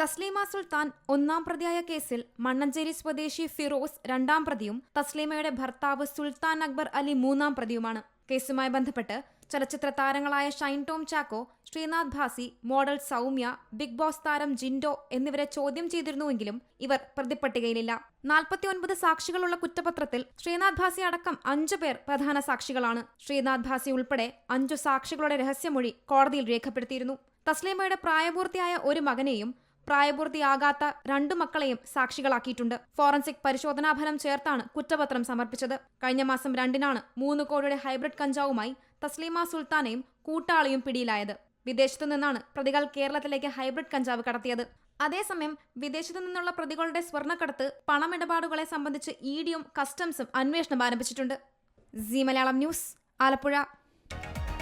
തസ്ലീമ സുൽത്താൻ ഒന്നാം പ്രതിയായ കേസിൽ മണ്ണഞ്ചേരി സ്വദേശി ഫിറോസ് രണ്ടാം പ്രതിയും തസ്ലീമയുടെ ഭർത്താവ് സുൽത്താൻ അക്ബർ അലി മൂന്നാം പ്രതിയുമാണ്. കേസുമായി ബന്ധപ്പെട്ട് ചലച്ചിത്ര താരങ്ങളായ Shine Tom Chacko Sreenath Bhasi model Saumya Bigg Boss താരം ജിൻഡോ എന്നിവരെ ചോദ്യം ചെയ്തിരുന്നുവെങ്കിലും ഇവർ പ്രതിപ്പട്ടികയിലില്ല. നാൽപ്പത്തിയൊൻപത് സാക്ഷികളുള്ള കുറ്റപത്രത്തിൽ ശ്രീനാഥ് ഭാസി അടക്കം അഞ്ചു പേർ പ്രധാന സാക്ഷികളാണ്. ശ്രീനാഥ് ഭാസി ഉൾപ്പെടെ അഞ്ചു സാക്ഷികളുടെ രഹസ്യമൊഴി കോടതിയിൽ രേഖപ്പെടുത്തിയിരുന്നു. തസ്ലീമയുടെ പ്രായപൂർത്തിയായ ഒരു മകനെയും പ്രായപൂർത്തിയാകാത്ത രണ്ടു മക്കളെയും സാക്ഷികളാക്കിയിട്ടുണ്ട്. ഫോറൻസിക് പരിശോധനാ ഫലം ചേർത്താണ് കുറ്റപത്രം സമർപ്പിച്ചത്. കഴിഞ്ഞ മാസം രണ്ടിനാണ് മൂന്ന് കോടിയുടെ ഹൈബ്രിഡ് കഞ്ചാവുമായി തസ്ലീമ സുൽത്താനയും കൂട്ടാളിയും പിടിയിലായത്. വിദേശത്തു നിന്നാണ് പ്രതികൾ കേരളത്തിലേക്ക് ഹൈബ്രിഡ് കഞ്ചാവ് കടത്തിയത്. അതേസമയം വിദേശത്തു നിന്നുള്ള പ്രതികളുടെ സ്വർണക്കടത്ത് പണമിടപാടുകളെ സംബന്ധിച്ച് ഇ ഡിയും കസ്റ്റംസും അന്വേഷണം ആരംഭിച്ചിട്ടുണ്ട്. Zee Malayalam news Alappuzha.